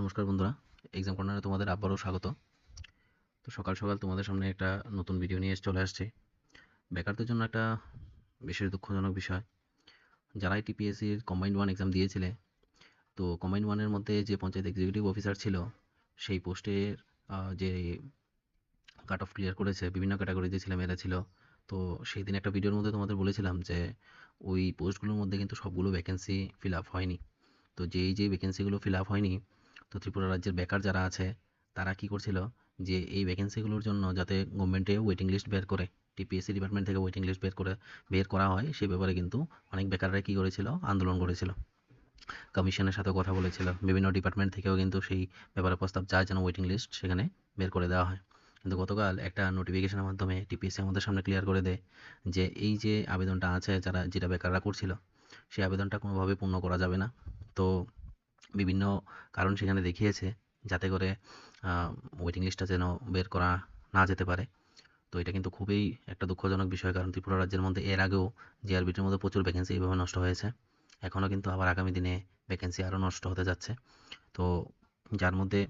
নমস্কার বন্ধুরা এক্সাম কর্নারে তোমাদের আবারও স্বাগত। তো সকাল সকাল তোমাদের সামনে একটা নতুন ভিডিও নিয়ে চলে আসছে। বেকারদের জন্য একটা বিশেষ দুঃখজনক বিষয়। যারাই টিপিএসসির কম্বাইন্ড ওয়ান এক্সাম দিয়েছিলে, তো কম্বাইন্ড ওয়ানের মধ্যে যে পঞ্চায়েত এক্সিকিউটিভ অফিসার ছিল, সেই পোস্টের যে কাট অফ ক্লিয়ার করেছে, বিভিন্ন ক্যাটাগরিতে ছেলেমেয়েরা ছিল, তো সেই দিন একটা ভিডিওর মধ্যে তোমাদের বলেছিলাম যে, ওই পোস্টগুলোর মধ্যে কিন্তু সবগুলো ভ্যাকেন্সি ফিল আপ হয়নি। তো যেই যেই ভ্যাকেন্সিগুলো ফিল আপ হয়নি তো ত্রিপুরা রাজ্যের বেকার যারা আছে, তারা কি করছিল যে এই ভ্যাকেন্সিগুলোর জন্য যাতে গভর্নমেন্টে ওয়েটিং লিস্ট বের করে টিপিএসসি ডিপার্টমেন্ট থেকে ওয়েটিং লিস্ট বের করে, বের করা হয় সেই ব্যাপারে কিন্তু অনেক বেকাররা কী করেছিল, আন্দোলন করেছিল। কমিশনের সাথে কথা বলেছিল, বিভিন্ন ডিপার্টমেন্ট থেকেও কিন্তু সেই ব্যাপারে প্রস্তাব যায় যেন ওয়েটিং লিস্ট সেখানে বের করে দেওয়া হয়। কিন্তু গতকাল একটা নোটিফিকেশনের মাধ্যমে টিপিএসসি আমাদের সামনে ক্লিয়ার করে দেয় যে এই যে আবেদনটা আছে যারা, যেটা বেকাররা করছিল সেই আবেদনটা কোনোভাবে পূর্ণ করা যাবে না। তো বিভিন্ন কারণ সেখানে দেখিয়েছে যাতে করে ওয়েটিং লিস্টটা যেন বের করা না যেতে পারে। তো এটা কিন্তু খুবই একটা দুঃখজনক বিষয়, কারণ ত্রিপুরা রাজ্যের মধ্যে এর আগেও জিআরবিটির মধ্যে প্রচুর ভ্যাকেন্সি এইভাবে নষ্ট হয়েছে। এখনও কিন্তু আবার আগামী দিনে ভ্যাকেন্সি আরও নষ্ট হতে যাচ্ছে। তো যার মধ্যে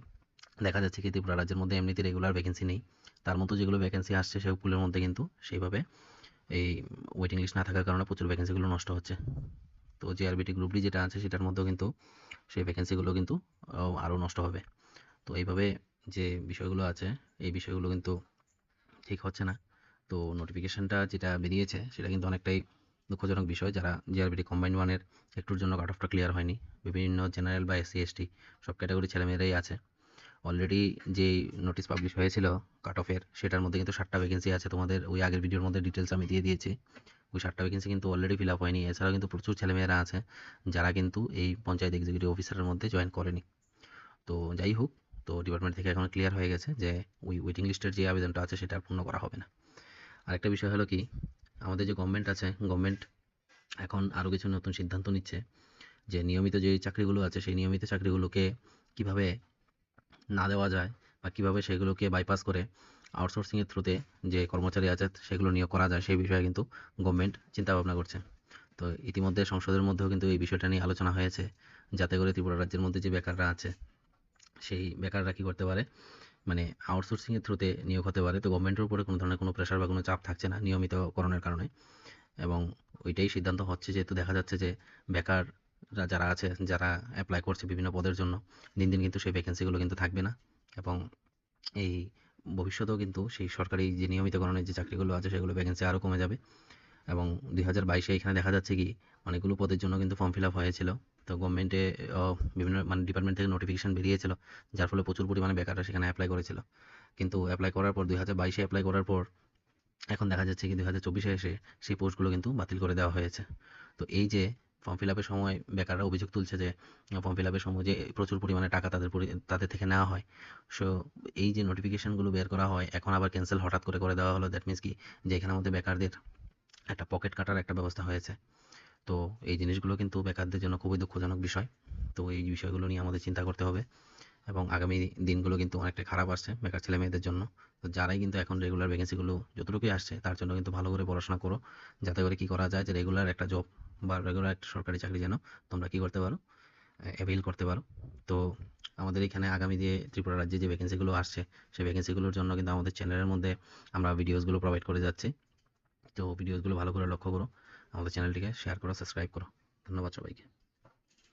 দেখা যাচ্ছে কি, ত্রিপুরা রাজ্যের মধ্যে এমনিতে রেগুলার ভ্যাকেন্সি নেই। তার মতো যেগুলো ভ্যাকেন্সি আসছে সেগুলোর মধ্যে কিন্তু সেইভাবে এই ওয়েটিং লিস্ট না থাকার কারণে প্রচুর ভ্যাকেন্সিগুলো নষ্ট হচ্ছে। তো জিআরবিটি গ্রুপ ডি যেটা আছে সেটার মধ্যেও কিন্তু সেই ভ্যাকেন্সিগুলো কিন্তু আরও নষ্ট হবে। তো এইভাবে যে বিষয়গুলো আছে, এই বিষয়গুলো কিন্তু ঠিক হচ্ছে না। তো নোটিফিকেশানটা যেটা বেরিয়েছে, সেটা কিন্তু অনেকটাই দুঃখজনক বিষয়। যারা জিআরবিটি কম্বাইন্ড ওয়ানের একটুর জন্য কাট অফটা ক্লিয়ার হয়নি, বিভিন্ন জেনারেল বা এসসি এসটি সব ক্যাটাগরি ছেলেমেয়েরাই আছে। অলরেডি যেই নোটিশ পাবলিশ হয়েছিল কাট অফের সেটার মধ্যে কিন্তু ষাটটা ভ্যাকেন্সি আছে। তোমাদের ওই আগের ভিডিওর মধ্যে ডিটেলস আমি দিয়ে দিয়েছি। ওই ষাটটা ভ্যাকেন্সি কিন্তু অলরেডি ফিল আপ হয়নি। এছাড়াও কিন্তু প্রচুর ছেলেমেয়েরা আছে, যারা কিন্তু এই পঞ্চায়েত এক্সিকিউটিভ অফিসারের মধ্যে জয়েন করেনি। তো যাই হোক, তো ডিপার্টমেন্ট থেকে এখন ক্লিয়ার হয়ে গেছে যে ওই ওয়েটিং লিস্টের যে আবেদনটা আছে, সেটা পূর্ণ করা হবে না। আরেকটা বিষয় হলো কি, আমাদের যে গভর্নমেন্ট আছে গভর্নমেন্ট এখন আরও কিছু নতুন সিদ্ধান্ত নিচ্ছে যে নিয়মিত যে চাকরিগুলো আছে, সেই নিয়মিত চাকরিগুলোকে কীভাবে না দেওয়া যায় বা কীভাবে সেগুলোকে বাইপাস করে আউটসোর্সিংয়ের থ্রুতে যে কর্মচারী আছে, সেগুলো নিয়োগ করা যায়, সেই বিষয়ে কিন্তু গভর্নমেন্ট চিন্তাভাবনা করছে। তো ইতিমধ্যে সংসদের মধ্যেও কিন্তু এই বিষয়টা নিয়ে আলোচনা হয়েছে, যাতে করে ত্রিপুরা রাজ্যের মধ্যে যে বেকাররা আছে, সেই বেকাররা কী করতে পারে? মানে আউটসোর্সিংয়ের থ্রুতে নিয়োগ হতে পারে, তো গভর্নমেন্টের উপরে কোনো ধরনের কোনো প্রেশার বা কোনো চাপ থাকছে না নিয়মিতকরণের কারণে। এবং ওইটাই সিদ্ধান্ত হচ্ছে, যেহেতু দেখা যাচ্ছে যে বেকাররা যারা আছে, যারা অ্যাপ্লাই করছে বিভিন্ন পদের জন্য, দিন দিন কিন্তু সেই ভ্যাকেন্সিগুলো কিন্তু থাকবে না। এবং এই ভবিষ্যতেও কিন্তু সেই সরকারি যে নিয়মিত নিয়মিতকরণের যে চাকরিগুলো আছে, সেগুলো ভ্যাকেন্সি আরও কমে যাবে। এবং দুই হাজার বাইশে এখানে দেখা যাচ্ছে কি, অনেকগুলো পদের জন্য কিন্তু ফর্ম ফিল আপ হয়েছিল। তো গভর্নমেন্টে বিভিন্ন মানে ডিপার্টমেন্ট থেকে নোটিফিকেশান বেরিয়েছিল, যার ফলে প্রচুর পরিমাণে বেকাররা সেখানে অ্যাপ্লাই করেছিল। কিন্তু অ্যাপ্লাই করার পর, দুই হাজার বাইশে অ্যাপ্লাই করার পর, এখন দেখা যাচ্ছে কি, দুই হাজার চব্বিশে এসে সেই পোস্টগুলো কিন্তু বাতিল করে দেওয়া হয়েছে। তো এই যে ফর্ম ফিল আপের সময় বেকাররা অভিযোগ তুলছে যে ফর্ম ফিল আপের সময় যে প্রচুর পরিমাণে টাকা তাদের তাদের থেকে নেওয়া হয়। সো এই যে নোটিফিকেশানগুলো বের করা হয়, এখন আবার ক্যান্সেল হঠাৎ করে করে দেওয়া হলো। দ্যাট মিনস কি? যে এখানের মধ্যে বেকারদের একটা পকেট কাটার একটা ব্যবস্থা হয়েছে। তো এই জিনিসগুলো কিন্তু বেকারদের জন্য খুবই দুঃখজনক বিষয়। তো এই বিষয়গুলো নিয়ে আমাদের চিন্তা করতে হবে। এবং আগামী দিনগুলো কিন্তু অনেকটা খারাপ আসছে বেকার ছেলে মেয়েদের জন্য। তো যারাই কিন্তু এখন রেগুলার ভ্যাকেন্সিগুলো যতটুকুই আসছে, তার জন্য কিন্তু ভালো করে পড়াশোনা করো। যাতে করে কী করা যায় যে রেগুলার একটা জব বা রেগুলার একটা সরকারি চাকরি যেন তোমরা কি করতে পারো অ্যাভেল করতে পারো। তো আমাদের এখানে আগামী দিয়ে ত্রিপুরা রাজ্যে যে ভ্যাকেন্সিগুলো আসছে, সেই ভ্যাকেন্সিগুলোর জন্য কিন্তু আমাদের চ্যানেলের মধ্যে আমরা ভিডিওসগুলো প্রোভাইড করে যাচ্ছি। তো ভিডিওসগুলো ভালো করে লক্ষ্য করো, আমাদের চ্যানেলটিকে শেয়ার করো সাবস্ক্রাইব করো। ধন্যবাদ সবাইকে।